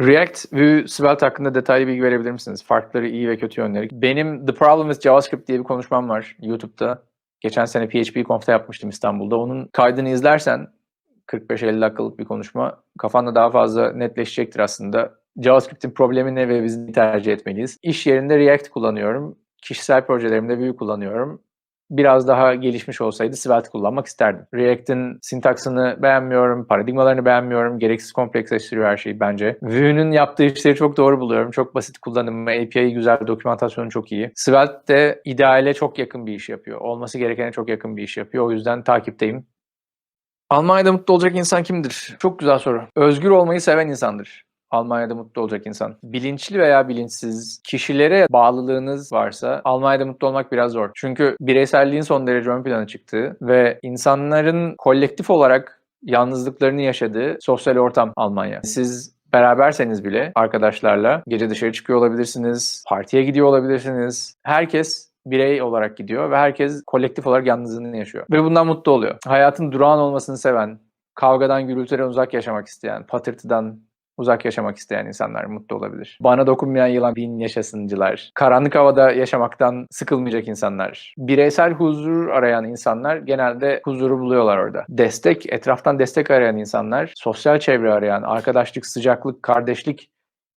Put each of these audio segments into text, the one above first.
React, Vue, Svelte hakkında detaylı bilgi verebilir misiniz? Farkları, iyi ve kötü yönleri. Benim The Problem with JavaScript diye bir konuşmam var YouTube'da. Geçen sene PHP Conf'ta yapmıştım İstanbul'da. Onun kaydını izlersen 45-50 dakikalık bir konuşma kafanda daha fazla netleşecektir aslında. JavaScript'in problemi ne ve biz tercih etmeliyiz? İş yerinde React kullanıyorum. Kişisel projelerimde Vue kullanıyorum. Biraz daha gelişmiş olsaydı Svelte kullanmak isterdim. React'in sintaksını beğenmiyorum, paradigmalarını beğenmiyorum. Gereksiz kompleksleştiriyor her şeyi bence. Vue'nun yaptığı işleri çok doğru buluyorum. Çok basit kullanımı, API güzel, dokümantasyonu çok iyi. Svelte de ideale çok yakın bir iş yapıyor. Olması gerekene çok yakın bir iş yapıyor. O yüzden takipteyim. Almanya'da mutlu olacak insan kimdir? Çok güzel soru. Özgür olmayı seven insandır. Almanya'da mutlu olacak insan. Bilinçli veya bilinçsiz kişilere bağlılığınız varsa Almanya'da mutlu olmak biraz zor. Çünkü bireyselliğin son derece ön plana çıktığı ve insanların kolektif olarak yalnızlıklarını yaşadığı sosyal ortam Almanya. Siz beraberseniz bile arkadaşlarla gece dışarı çıkıyor olabilirsiniz, partiye gidiyor olabilirsiniz. Herkes birey olarak gidiyor ve herkes kolektif olarak yalnızlığını yaşıyor. Ve bundan mutlu oluyor. Hayatın durağan olmasını seven, kavgadan gürültüden uzak yaşamak isteyen, patırtıdan uzak yaşamak isteyen insanlar mutlu olabilir. Bana dokunmayan yılan bin yaşasıncılar. Karanlık havada yaşamaktan sıkılmayacak insanlar. Bireysel huzur arayan insanlar genelde huzuru buluyorlar orada. Destek, etraftan destek arayan insanlar, sosyal çevre arayan, arkadaşlık, sıcaklık, kardeşlik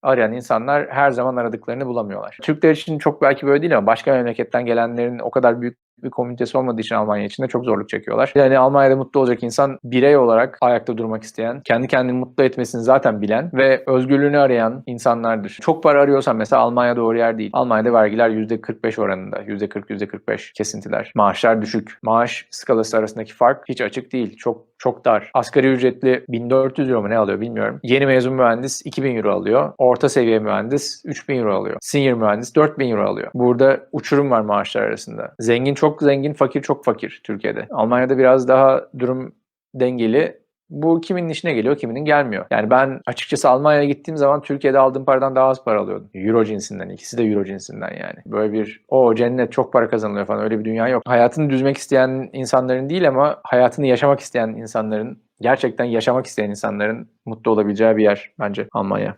arayan insanlar her zaman aradıklarını bulamıyorlar. Türkler için çok belki böyle değil ama başka memleketten gelenlerin o kadar büyük bir komünitesi olmadığı için Almanya içinde çok zorluk çekiyorlar. Yani Almanya'da mutlu olacak insan birey olarak ayakta durmak isteyen, kendi kendini mutlu etmesini zaten bilen ve özgürlüğünü arayan insanlardır. Çok para arıyorsan mesela Almanya doğru yer değil. Almanya'da vergiler %45 oranında. %40, %45 kesintiler. Maaşlar düşük. Maaş skalası arasındaki fark hiç açık değil. Çok çok dar. Asgari ücretli 1400 euro mu ne alıyor bilmiyorum. Yeni mezun mühendis 2000 euro alıyor. Orta seviye mühendis 3000 euro alıyor. Senior mühendis 4000 euro alıyor. Burada uçurum var maaşlar arasında. Zengin çok zengin, fakir çok fakir Türkiye'de. Almanya'da biraz daha durum dengeli. Bu kiminin işine geliyor, kiminin gelmiyor. Yani ben açıkçası Almanya'ya gittiğim zaman Türkiye'de aldığım paradan daha az para alıyordum. Euro cinsinden, ikisi de Euro cinsinden yani. Böyle bir o cennet çok para kazanılıyor falan öyle bir dünya yok. Hayatını düzmek isteyen insanların değil ama hayatını yaşamak isteyen insanların, gerçekten yaşamak isteyen insanların mutlu olabileceği bir yer bence Almanya.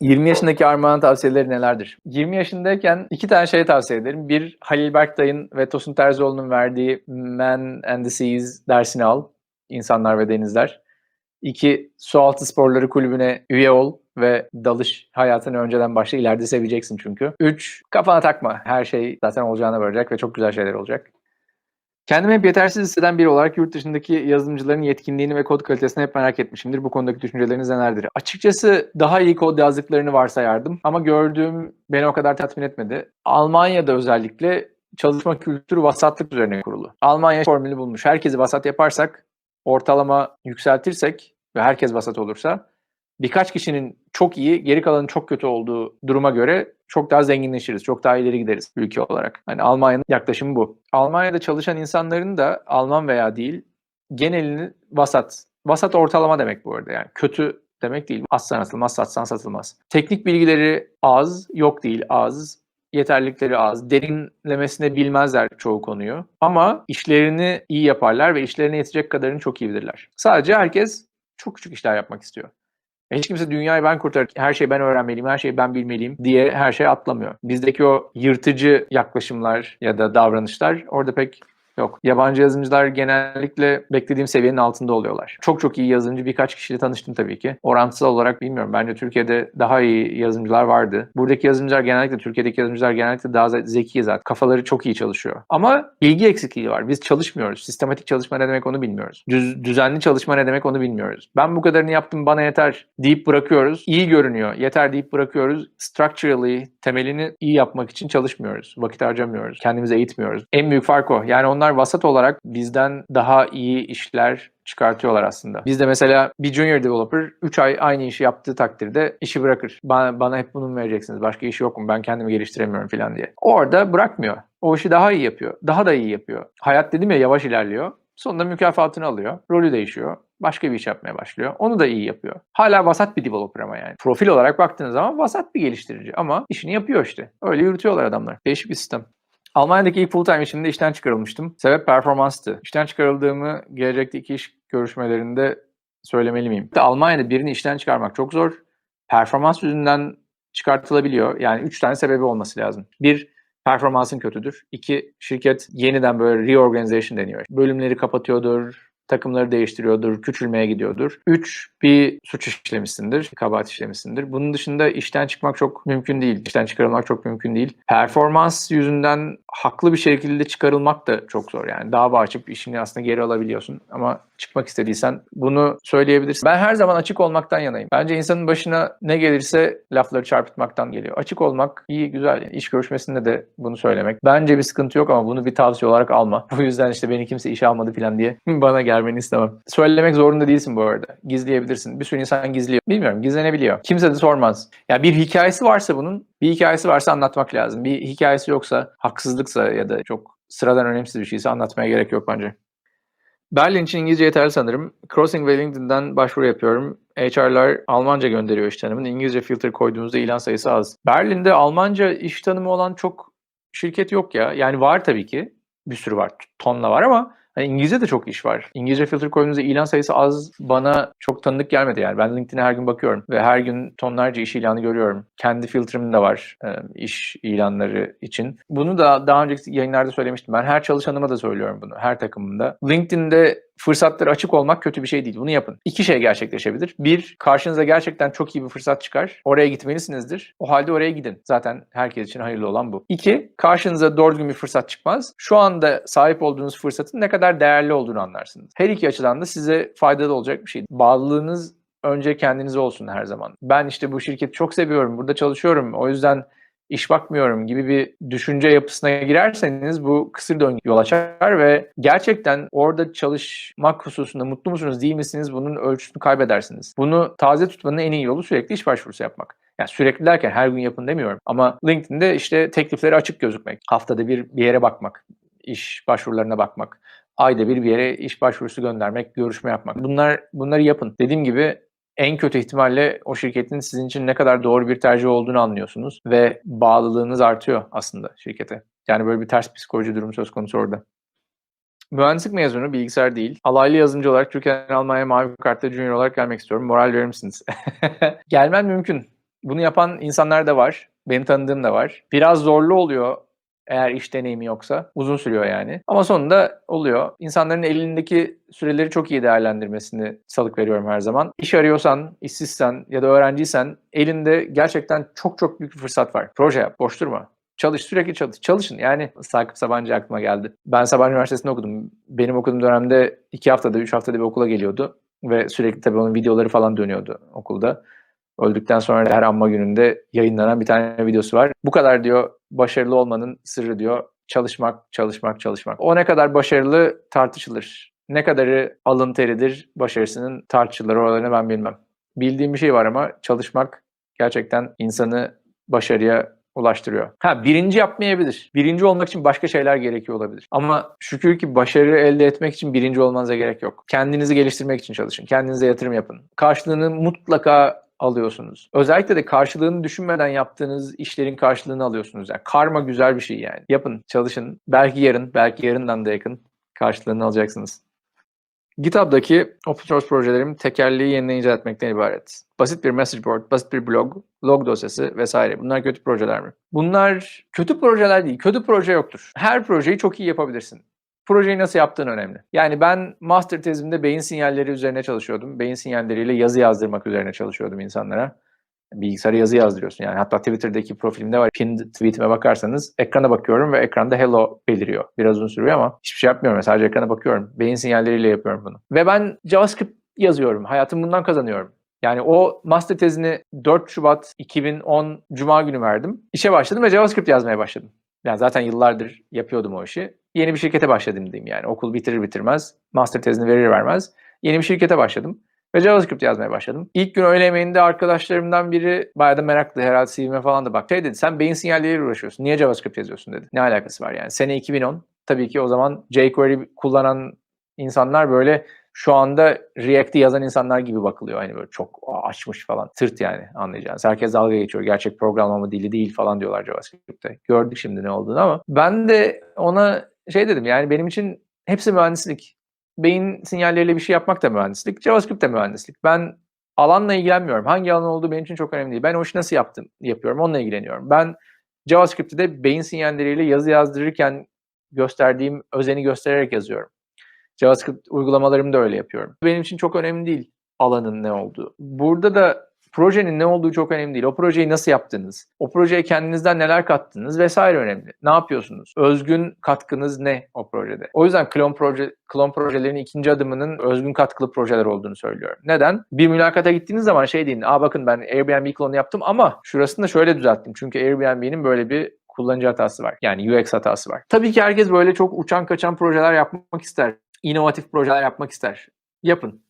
20 yaşındaki Armağan tavsiyeleri nelerdir? 20 yaşındayken iki tane şey tavsiye ederim. Bir, Halil Berktay'ın ve Tosun Terzioğlu'nun verdiği Man and the Seas dersini al. İnsanlar ve Denizler. İki, Sualtı Sporları Kulübü'ne üye ol ve dalış hayatını önceden başla. İleride seveceksin çünkü. Üç, kafana takma. Her şey zaten olacağına varacak ve çok güzel şeyler olacak. Kendimi hep yetersiz hisseden biri olarak yurt dışındaki yazılımcıların yetkinliğini ve kod kalitesini hep merak etmişimdir. Bu konudaki düşünceleriniz nelerdir? Açıkçası daha iyi kod yazdıklarını varsayardım ama gördüğüm beni o kadar tatmin etmedi. Almanya'da özellikle çalışma kültürü vasatlık üzerine kurulu. Almanya formülü bulmuş. Herkesi vasat yaparsak, ortalama yükseltirsek ve herkes vasat olursa birkaç kişinin çok iyi, geri kalanın çok kötü olduğu duruma göre çok daha zenginleşiriz, çok daha ileri gideriz ülke olarak. Hani Almanya'nın yaklaşımı bu. Almanya'da çalışan insanların da Alman veya değil genelini vasat. Vasat ortalama demek bu arada yani. Kötü demek değil. Aslan atılmaz, satsan satılmaz. Teknik bilgileri az, yok değil az. Yeterlilikleri az. Derinlemesine bilmezler çoğu konuyu. Ama işlerini iyi yaparlar ve işlerine yetecek kadarını çok iyi bilirler. Sadece herkes çok küçük işler yapmak istiyor. Ve Hiç kimse dünyayı ben kurtar, her şeyi ben öğrenmeliyim, her şeyi ben bilmeliyim diye her şey atlamıyor. Bizdeki o yırtıcı yaklaşımlar ya da davranışlar orada pek yok. Yabancı yazılımcılar genellikle beklediğim seviyenin altında oluyorlar. Çok çok iyi yazılımcı birkaç kişiyle tanıştım tabii ki. Orantısal olarak bilmiyorum. Bence Türkiye'de daha iyi yazılımcılar vardı. Buradaki yazılımcılar genellikle, Türkiye'deki yazılımcılar genellikle daha zeki zaten. Kafaları çok iyi çalışıyor. Ama bilgi eksikliği var. Biz çalışmıyoruz. Sistematik çalışma ne demek onu bilmiyoruz. Düz, düzenli çalışma ne demek onu bilmiyoruz. Ben bu kadarını yaptım bana yeter deyip bırakıyoruz. İyi görünüyor. Yeter deyip bırakıyoruz. Structurally temelini iyi yapmak için çalışmıyoruz. Vakit harcamıyoruz. Kendimizi eğitmiyoruz. En büyük fark o. Yani onlar vasat olarak bizden daha iyi işler çıkartıyorlar aslında. Bizde mesela bir junior developer 3 ay aynı işi yaptığı takdirde işi bırakır. Bana, bana hep bunu mu vereceksiniz? Başka iş yok mu? Ben kendimi geliştiremiyorum falan diye. Orada bırakmıyor. O işi daha iyi yapıyor. Daha da iyi yapıyor. Hayat dedim ya yavaş ilerliyor. Sonunda mükafatını alıyor. Rolü değişiyor. Başka bir iş yapmaya başlıyor. Onu da iyi yapıyor. Hala vasat bir developer ama yani. Profil olarak baktığınız zaman vasat bir geliştirici. Ama işini yapıyor işte. Öyle yürütüyorlar adamlar. Değişik bir sistem. Almanya'daki ilk full time işimde işten çıkarılmıştım. Sebep performanstı. İşten çıkarıldığımı gelecekteki iş görüşmelerinde söylemeli miyim? Almanya'da birini işten çıkarmak çok zor. performans yüzünden çıkartılabiliyor. Yani üç tane sebebi olması lazım. Bir, performansın kötüdür. İki, şirket yeniden böyle reorganization deniyor. Bölümleri kapatıyordur, takımları değiştiriyordur, küçülmeye gidiyordur. Üç, bir suç işlemişsindir, kabahat işlemişsindir. Bunun dışında işten çıkmak çok mümkün değil. İşten çıkarılmak çok mümkün değil. Performans yüzünden haklı bir şekilde çıkarılmak da çok zor. Yani dava açıp işini aslında geri alabiliyorsun. Ama çıkmak istediysen bunu söyleyebilirsin. Ben her zaman açık olmaktan yanayım. Bence insanın başına ne gelirse lafları çarpıtmaktan geliyor. Açık olmak iyi, güzel. Yani iş görüşmesinde de bunu söylemek. Bence bir sıkıntı yok ama bunu bir tavsiye olarak alma. Bu yüzden işte beni kimse işe almadı falan diye bana gelmeni istemem. Söylemek zorunda değilsin bu arada. Gizleyebilirsin. Bir sürü insan gizliyor. Bilmiyorum gizlenebiliyor. Kimse de sormaz. Ya bir hikayesi varsa bunun bir hikayesi varsa anlatmak lazım. Bir hikayesi yoksa, haksızlıksa ya da çok sıradan önemsiz bir şeyse anlatmaya gerek yok bence. Berlin için İngilizce yeterli sanırım. Crossing LinkedIn'den başvuru yapıyorum. HR'lar Almanca gönderiyor iş tanımını. İngilizce filtre koyduğumuzda ilan sayısı az. Berlin'de Almanca iş tanımı olan çok şirket yok ya. Yani var tabii ki. Bir sürü var. Tonla var ama hani İngilizce de çok iş var. İngilizce filtre koyduğunuzda ilan sayısı az bana çok tanıdık gelmedi yani. Ben LinkedIn'e her gün bakıyorum ve her gün tonlarca iş ilanı görüyorum. Kendi filtrem de var e, iş ilanları için. Bunu da daha önceki yayınlarda söylemiştim. Ben her çalışanıma da söylüyorum bunu. Her takımımda. LinkedIn'de fırsatları açık olmak kötü bir şey değil. Bunu yapın. İki şey gerçekleşebilir. Bir, karşınıza gerçekten çok iyi bir fırsat çıkar. Oraya gitmelisinizdir. O halde oraya gidin. Zaten herkes için hayırlı olan bu. İki, karşınıza doğru düzgün bir fırsat çıkmaz. Şu anda sahip olduğunuz fırsatın ne kadar değerli olduğunu anlarsınız. Her iki açıdan da size faydalı olacak bir şey. Bağlılığınız önce kendinize olsun her zaman. Ben işte bu şirketi çok seviyorum, burada çalışıyorum. O yüzden iş bakmıyorum gibi bir düşünce yapısına girerseniz bu kısır döngü yol açar ve gerçekten orada çalışmak hususunda mutlu musunuz değil misiniz bunun ölçüsünü kaybedersiniz. Bunu taze tutmanın en iyi yolu sürekli iş başvurusu yapmak. Yani sürekli derken her gün yapın demiyorum. Ama LinkedIn'de işte teklifleri açık gözükmek. Haftada bir bir yere bakmak. iş başvurularına bakmak. Ayda bir bir yere iş başvurusu göndermek, görüşme yapmak. Bunlar bunları yapın. Dediğim gibi en kötü ihtimalle o şirketin sizin için ne kadar doğru bir tercih olduğunu anlıyorsunuz ve bağlılığınız artıyor aslında şirkete. Yani böyle bir ters psikoloji durumu söz konusu orada. Mühendislik mezunu, bilgisayar değil. Alaylı yazılımcı olarak Türkiye'den Almanya'ya mavi kartta junior olarak gelmek istiyorum. Moral verir misiniz? Gelmen mümkün. Bunu yapan insanlar da var. Benim tanıdığım da var. Biraz zorlu oluyor eğer iş deneyimi yoksa. Uzun sürüyor yani. Ama sonunda oluyor. İnsanların elindeki süreleri çok iyi değerlendirmesini salık veriyorum her zaman. İş arıyorsan, işsizsen ya da öğrenciysen elinde gerçekten çok çok büyük bir fırsat var. Proje yap, boş durma. Çalış, sürekli çalış. Çalışın. Yani Sakıp Sabancı aklıma geldi. Ben Sabancı Üniversitesi'nde okudum. Benim okuduğum dönemde iki haftada, üç haftada bir okula geliyordu. Ve sürekli tabii onun videoları falan dönüyordu okulda. Öldükten sonra her anma gününde yayınlanan bir tane videosu var. Bu kadar diyor başarılı olmanın sırrı diyor çalışmak, çalışmak, çalışmak. O ne kadar başarılı tartışılır. Ne kadarı alın teridir başarısının tartışılır oralarını ben bilmem. Bildiğim bir şey var ama çalışmak gerçekten insanı başarıya ulaştırıyor. Ha birinci yapmayabilir. Birinci olmak için başka şeyler gerekiyor olabilir. Ama şükür ki başarı elde etmek için birinci olmanıza gerek yok. Kendinizi geliştirmek için çalışın. Kendinize yatırım yapın. Karşılığını mutlaka alıyorsunuz. Özellikle de karşılığını düşünmeden yaptığınız işlerin karşılığını alıyorsunuz. Yani karma güzel bir şey yani. Yapın, çalışın. Belki yarın, belki yarından da yakın karşılığını alacaksınız. GitHub'daki open source projelerim tekerleği yeniden icat etmekten ibaret. Basit bir message board, basit bir blog, log dosyası vesaire. Bunlar kötü projeler mi? Bunlar kötü projeler değil. Kötü proje yoktur. Her projeyi çok iyi yapabilirsin projeyi nasıl yaptığın önemli. Yani ben master tezimde beyin sinyalleri üzerine çalışıyordum. Beyin sinyalleriyle yazı yazdırmak üzerine çalışıyordum insanlara. Bilgisayara yazı yazdırıyorsun. Yani hatta Twitter'daki profilimde var. Pinned tweetime bakarsanız ekrana bakıyorum ve ekranda hello beliriyor. Biraz uzun sürüyor ama hiçbir şey yapmıyorum. Sadece ekrana bakıyorum. Beyin sinyalleriyle yapıyorum bunu. Ve ben JavaScript yazıyorum. Hayatım bundan kazanıyorum. Yani o master tezini 4 Şubat 2010 Cuma günü verdim. İşe başladım ve JavaScript yazmaya başladım. Yani zaten yıllardır yapıyordum o işi. Yeni bir şirkete başladım diyeyim yani. Okul bitirir bitirmez, master tezini verir vermez. Yeni bir şirkete başladım. Ve JavaScript yazmaya başladım. İlk gün öğle yemeğinde arkadaşlarımdan biri bayağı da meraklı herhalde CV'me falan da bak. Şey dedi sen beyin sinyalleriyle uğraşıyorsun. Niye JavaScript yazıyorsun dedi. Ne alakası var yani. Sene 2010. Tabii ki o zaman jQuery kullanan insanlar böyle şu anda React'i yazan insanlar gibi bakılıyor. Hani böyle çok açmış falan. Tırt yani anlayacağınız. Herkes dalga geçiyor. Gerçek programlama dili değil falan diyorlar JavaScript'te. Gördük şimdi ne olduğunu ama ben de ona şey dedim yani benim için hepsi mühendislik. Beyin sinyalleriyle bir şey yapmak da mühendislik. JavaScript de mühendislik. Ben Alanla ilgilenmiyorum. Hangi alan olduğu benim için çok önemli değil. Ben o işi nasıl yaptım yapıyorum. Onunla ilgileniyorum. Ben JavaScript'te de beyin sinyalleriyle yazı yazdırırken gösterdiğim özeni göstererek yazıyorum. JavaScript uygulamalarımı da öyle yapıyorum. Benim için çok önemli değil alanın ne olduğu. Burada da projenin ne olduğu çok önemli değil. O projeyi nasıl yaptınız? O projeye kendinizden neler kattınız vesaire önemli. Ne yapıyorsunuz? Özgün katkınız ne o projede? O yüzden klon proje klon projelerin ikinci adımının özgün katkılı projeler olduğunu söylüyorum. Neden? Bir mülakata gittiğiniz zaman şey deyin. Aa bakın ben Airbnb klonu yaptım ama şurasını da şöyle düzelttim. Çünkü Airbnb'nin böyle bir kullanıcı hatası var. Yani UX hatası var. Tabii ki herkes böyle çok uçan kaçan projeler yapmak ister. İnovatif projeler yapmak ister. Yapın.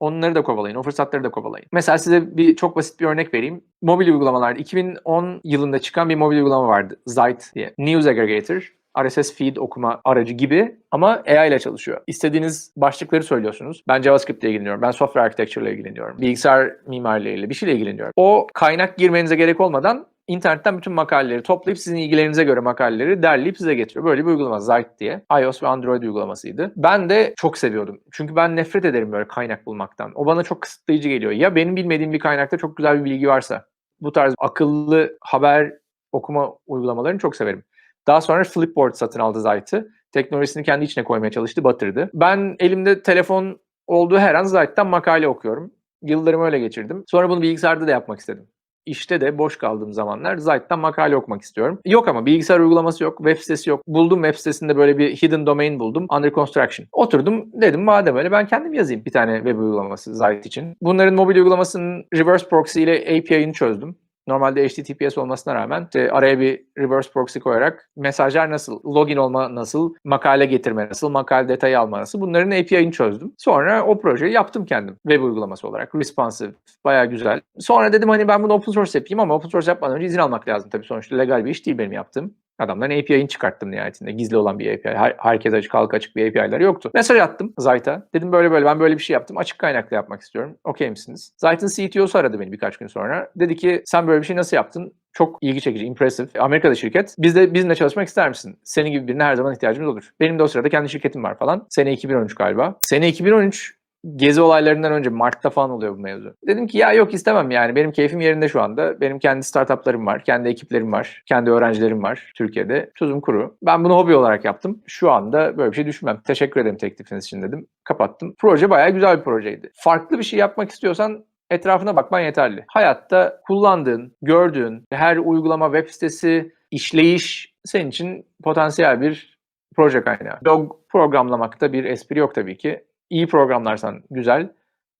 Onları da kovalayın, o fırsatları da kovalayın. Mesela size bir çok basit bir örnek vereyim. Mobil uygulamalarda 2010 yılında çıkan bir mobil uygulama vardı. Zite diye. News Aggregator. RSS feed okuma aracı gibi ama AI ile çalışıyor. İstediğiniz başlıkları söylüyorsunuz. Ben JavaScript ile ilgileniyorum. Ben software architecture ile ilgileniyorum. Bilgisayar mimarileriyle bir şeyle ilgileniyorum. O kaynak girmenize gerek olmadan internetten bütün makaleleri toplayıp sizin ilgilerinize göre makaleleri derleyip size getiriyor. Böyle bir uygulama Zite diye. iOS ve Android uygulamasıydı. Ben de çok seviyordum. Çünkü ben nefret ederim böyle kaynak bulmaktan. O bana çok kısıtlayıcı geliyor. Ya benim bilmediğim bir kaynakta çok güzel bir bilgi varsa. Bu tarz akıllı haber okuma uygulamalarını çok severim. Daha sonra Flipboard satın aldı Zite'ı. Teknolojisini kendi içine koymaya çalıştı, batırdı. Ben elimde telefon olduğu her an Zite'den makale okuyorum. Yıllarımı öyle geçirdim. Sonra bunu bilgisayarda da yapmak istedim işte de boş kaldığım zamanlar Zite'den makale okumak istiyorum. Yok ama bilgisayar uygulaması yok, web sitesi yok. Buldum web sitesinde böyle bir hidden domain buldum. Under construction. Oturdum dedim madem öyle ben kendim yazayım bir tane web uygulaması Zite için. Bunların mobil uygulamasının reverse proxy ile API'ını çözdüm. Normalde HTTPS olmasına rağmen işte araya bir reverse proxy koyarak mesajlar nasıl, login olma nasıl, makale getirme nasıl, makale detayı alma nasıl bunların API'ını çözdüm. Sonra o projeyi yaptım kendim web uygulaması olarak. Responsive, bayağı güzel. Sonra dedim hani ben bunu open source yapayım ama open source yapmadan önce izin almak lazım tabii. Sonuçta legal bir iş değil benim yaptığım. Adamdan API'ni çıkarttım nihayetinde. Gizli olan bir API. Her, herkes açık, halk açık bir API'leri yoktu. Mesaj attım Zayt'a. Dedim böyle böyle ben böyle bir şey yaptım. Açık kaynaklı yapmak istiyorum. Okey misiniz? Zayt'ın CTO'su aradı beni birkaç gün sonra. Dedi ki sen böyle bir şey nasıl yaptın? Çok ilgi çekici, impressive. Amerika'da şirket. Biz de bizimle çalışmak ister misin? Senin gibi birine her zaman ihtiyacımız olur. Benim de o sırada kendi şirketim var falan. Sene 2013 galiba. Sene 2013 gezi olaylarından önce Mart'ta falan oluyor bu mevzu. Dedim ki ya yok istemem yani benim keyfim yerinde şu anda. Benim kendi startuplarım var, kendi ekiplerim var, kendi öğrencilerim var Türkiye'de. Tuzum kuru. Ben bunu hobi olarak yaptım. Şu anda böyle bir şey düşünmem. Teşekkür ederim teklifiniz için dedim. Kapattım. Proje bayağı güzel bir projeydi. Farklı bir şey yapmak istiyorsan etrafına bakman yeterli. Hayatta kullandığın, gördüğün her uygulama, web sitesi, işleyiş senin için potansiyel bir proje kaynağı. Dog programlamakta bir espri yok tabii ki iyi programlarsan güzel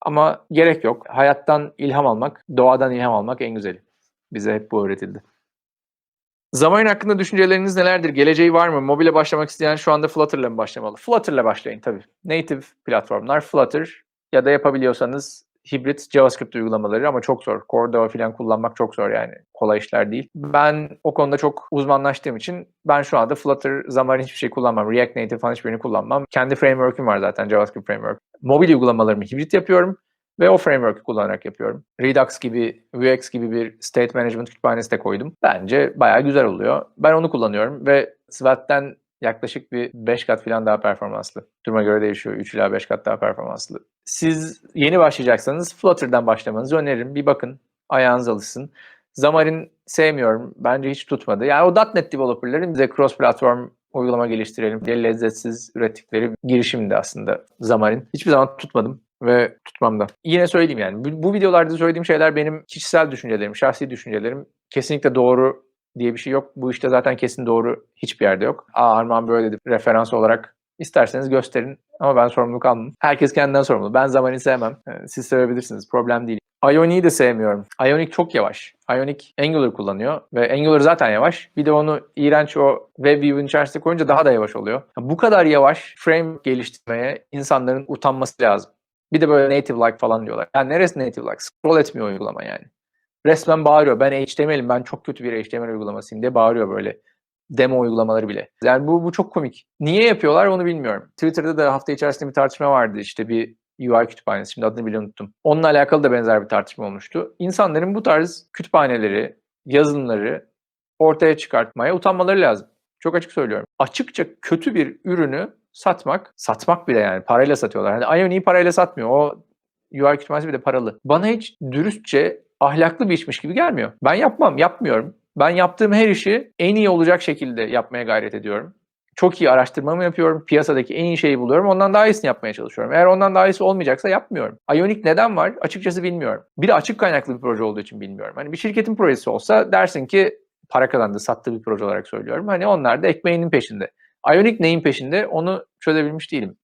ama gerek yok. Hayattan ilham almak, doğadan ilham almak en güzeli. Bize hep bu öğretildi. Zaman hakkında düşünceleriniz nelerdir? Geleceği var mı? Mobile başlamak isteyen şu anda Flutter'la mı başlamalı? Flutter'la başlayın tabii. Native platformlar Flutter ya da yapabiliyorsanız hibrit JavaScript uygulamaları ama çok zor. Cordova falan kullanmak çok zor yani. Kolay işler değil. Ben o konuda çok uzmanlaştığım için ben şu anda Flutter, Xamarin hiçbir şey kullanmam. React Native falan hiçbirini kullanmam. Kendi framework'üm var zaten JavaScript framework. Mobil uygulamalarımı hibrit yapıyorum ve o framework'ü kullanarak yapıyorum. Redux gibi, Vuex gibi bir state management kütüphanesi de koydum. Bence bayağı güzel oluyor. Ben onu kullanıyorum ve Svelte yaklaşık bir 5 kat falan daha performanslı. Duruma göre değişiyor. 3 ila 5 kat daha performanslı. Siz yeni başlayacaksanız Flutter'dan başlamanızı öneririm. Bir bakın. Ayağınız alışsın. Xamarin sevmiyorum. Bence hiç tutmadı. Yani o .NET developerların bize cross platform uygulama geliştirelim diye lezzetsiz ürettikleri girişimdi aslında Xamarin. Hiçbir zaman tutmadım ve tutmam da. Yine söyleyeyim yani bu, bu videolarda söylediğim şeyler benim kişisel düşüncelerim, şahsi düşüncelerim. Kesinlikle doğru diye bir şey yok. Bu işte zaten kesin doğru hiçbir yerde yok. Aa Arman böyle dedi referans olarak isterseniz gösterin ama ben sorumluluk almam. Herkes kendinden sorumlu. Ben zamanı sevmem. Ee, siz sevebilirsiniz. Problem değil. Ionic'i de sevmiyorum. Ionic çok yavaş. Ionic Angular kullanıyor ve Angular zaten yavaş. Bir de onu iğrenç o web view'un içerisine koyunca daha da yavaş oluyor. Bu kadar yavaş frame geliştirmeye insanların utanması lazım. Bir de böyle native like falan diyorlar. Yani neresi native like? Scroll etmiyor uygulama yani resmen bağırıyor. Ben HTML'im, ben çok kötü bir HTML uygulamasıyım diye bağırıyor böyle. Demo uygulamaları bile. Yani bu, bu çok komik. Niye yapıyorlar onu bilmiyorum. Twitter'da da hafta içerisinde bir tartışma vardı. İşte bir UI kütüphanesi, şimdi adını bile unuttum. Onunla alakalı da benzer bir tartışma olmuştu. İnsanların bu tarz kütüphaneleri, yazılımları ortaya çıkartmaya utanmaları lazım. Çok açık söylüyorum. Açıkça kötü bir ürünü satmak, satmak bile yani parayla satıyorlar. Hani Ionic'i parayla satmıyor. O UI kütüphanesi bir de paralı. Bana hiç dürüstçe ahlaklı bir işmiş gibi gelmiyor. Ben yapmam, yapmıyorum. Ben yaptığım her işi en iyi olacak şekilde yapmaya gayret ediyorum. Çok iyi araştırmamı yapıyorum. Piyasadaki en iyi şeyi buluyorum. Ondan daha iyisini yapmaya çalışıyorum. Eğer ondan daha iyisi olmayacaksa yapmıyorum. Ionic neden var? Açıkçası bilmiyorum. Bir de açık kaynaklı bir proje olduğu için bilmiyorum. Hani bir şirketin projesi olsa dersin ki para kazandı, sattığı bir proje olarak söylüyorum. Hani onlar da ekmeğinin peşinde. Ionic neyin peşinde onu çözebilmiş değilim.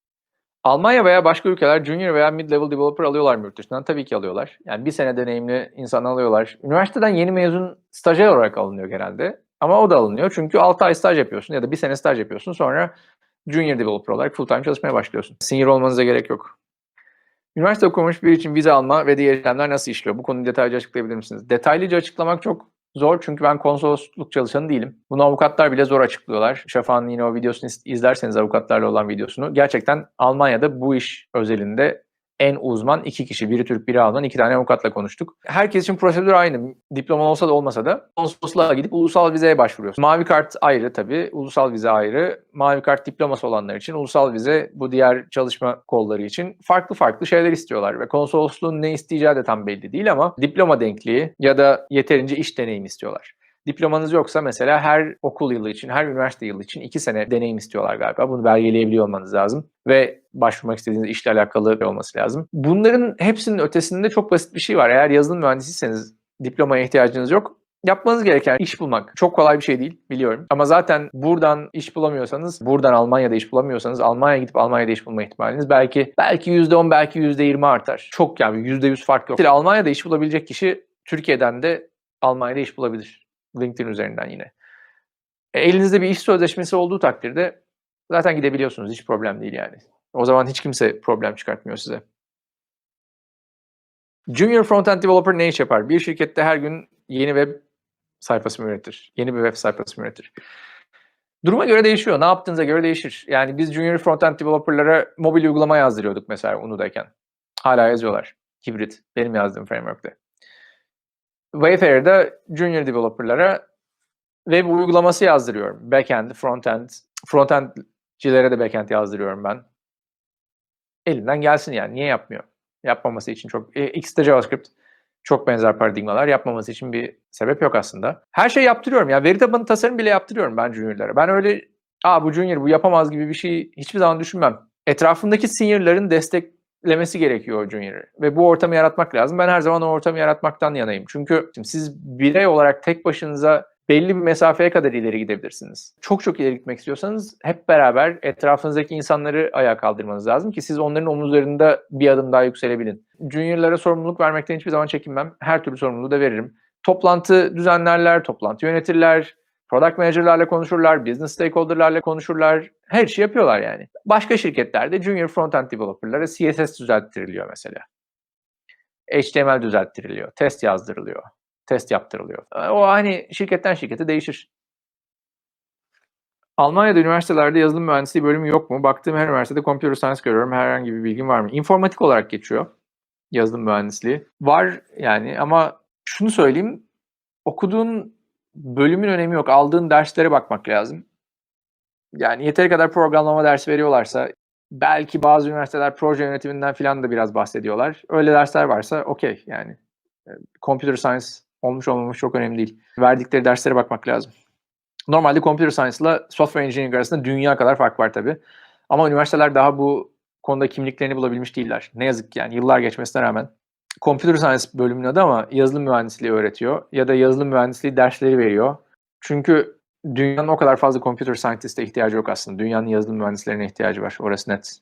Almanya veya başka ülkeler junior veya mid-level developer alıyorlar mı yurt dışından? Tabii ki alıyorlar. Yani bir sene deneyimli insan alıyorlar. Üniversiteden yeni mezun stajyer olarak alınıyor genelde. Ama o da alınıyor çünkü 6 ay staj yapıyorsun ya da bir sene staj yapıyorsun. Sonra junior developer olarak full time çalışmaya başlıyorsun. Senior olmanıza gerek yok. Üniversite okumuş biri için vize alma ve diğer işlemler nasıl işliyor? Bu konuyu detaylıca açıklayabilir misiniz? Detaylıca açıklamak çok zor çünkü ben konsolosluk çalışanı değilim. Bunu avukatlar bile zor açıklıyorlar. Şafak'ın yine o videosunu iz- izlerseniz avukatlarla olan videosunu. Gerçekten Almanya'da bu iş özelinde en uzman iki kişi. Biri Türk, biri Alman. iki tane avukatla konuştuk. Herkes için prosedür aynı. Diploman olsa da olmasa da konsolosluğa gidip ulusal vizeye başvuruyorsun. Mavi kart ayrı tabii. Ulusal vize ayrı. Mavi kart diploması olanlar için ulusal vize bu diğer çalışma kolları için farklı farklı şeyler istiyorlar ve konsolosluğun ne isteyeceği de tam belli değil ama diploma denkliği ya da yeterince iş deneyimi istiyorlar. Diplomanız yoksa mesela her okul yılı için, her üniversite yılı için iki sene deneyim istiyorlar galiba. Bunu belgeleyebiliyor olmanız lazım ve başvurmak istediğiniz işle alakalı olması lazım. Bunların hepsinin ötesinde çok basit bir şey var. Eğer yazılım mühendisiyseniz diplomaya ihtiyacınız yok. Yapmanız gereken iş bulmak çok kolay bir şey değil biliyorum. Ama zaten buradan iş bulamıyorsanız, buradan Almanya'da iş bulamıyorsanız Almanya'ya gidip Almanya'da iş bulma ihtimaliniz belki belki %10 belki %20 artar. Çok yani %100 fark yok. Almanya'da iş bulabilecek kişi Türkiye'den de Almanya'da iş bulabilir. LinkedIn üzerinden yine. E, elinizde bir iş sözleşmesi olduğu takdirde zaten gidebiliyorsunuz. Hiç problem değil yani. O zaman hiç kimse problem çıkartmıyor size. Junior Frontend Developer ne iş yapar? Bir şirkette her gün yeni web sayfası mı üretir? Yeni bir web sayfası mı üretir? Duruma göre değişiyor. Ne yaptığınıza göre değişir. Yani biz Junior Frontend Developer'lara mobil uygulama yazdırıyorduk mesela UNU'dayken. Hala yazıyorlar. Hibrit. Benim yazdığım framework'te. Wayfair'da Junior Developer'lara web uygulaması yazdırıyorum. Backend, frontend. Frontendcilere de backend yazdırıyorum ben. Elinden gelsin yani. Niye yapmıyor? Yapmaması için çok... E, X'de JavaScript çok benzer paradigmalar. Yapmaması için bir sebep yok aslında. Her şey yaptırıyorum. Ya veri tabanı tasarım bile yaptırıyorum ben juniorlara. Ben öyle aa bu junior bu yapamaz gibi bir şey hiçbir zaman düşünmem. Etrafındaki seniorların desteklemesi gerekiyor junior'ı. Ve bu ortamı yaratmak lazım. Ben her zaman o ortamı yaratmaktan yanayım. Çünkü şimdi siz birey olarak tek başınıza belli bir mesafeye kadar ileri gidebilirsiniz. Çok çok ileri gitmek istiyorsanız hep beraber etrafınızdaki insanları ayağa kaldırmanız lazım ki siz onların omuzlarında bir adım daha yükselebilin. Junior'lara sorumluluk vermekten hiçbir zaman çekinmem. Her türlü sorumluluğu da veririm. Toplantı düzenlerler, toplantı yönetirler, product manager'larla konuşurlar, business stakeholder'larla konuşurlar. Her şeyi yapıyorlar yani. Başka şirketlerde junior frontend developer'lara CSS düzelttiriliyor mesela. HTML düzelttiriliyor, test yazdırılıyor test yaptırılıyor. O hani şirketten şirkete değişir. Almanya'da üniversitelerde yazılım mühendisliği bölümü yok mu? Baktığım her üniversitede computer science görüyorum. Herhangi bir bilgin var mı? İnformatik olarak geçiyor yazılım mühendisliği. Var yani ama şunu söyleyeyim. Okuduğun bölümün önemi yok. Aldığın derslere bakmak lazım. Yani yeteri kadar programlama dersi veriyorlarsa belki bazı üniversiteler proje yönetiminden falan da biraz bahsediyorlar. Öyle dersler varsa okey yani. Computer science olmuş olmamış çok önemli değil. Verdikleri derslere bakmak lazım. Normalde computer science ile software engineering arasında dünya kadar fark var tabii. Ama üniversiteler daha bu konuda kimliklerini bulabilmiş değiller. Ne yazık ki yani yıllar geçmesine rağmen. Computer science bölümünün adı ama yazılım mühendisliği öğretiyor ya da yazılım mühendisliği dersleri veriyor. Çünkü dünyanın o kadar fazla computer scientist'e ihtiyacı yok aslında. Dünyanın yazılım mühendislerine ihtiyacı var. Orası net.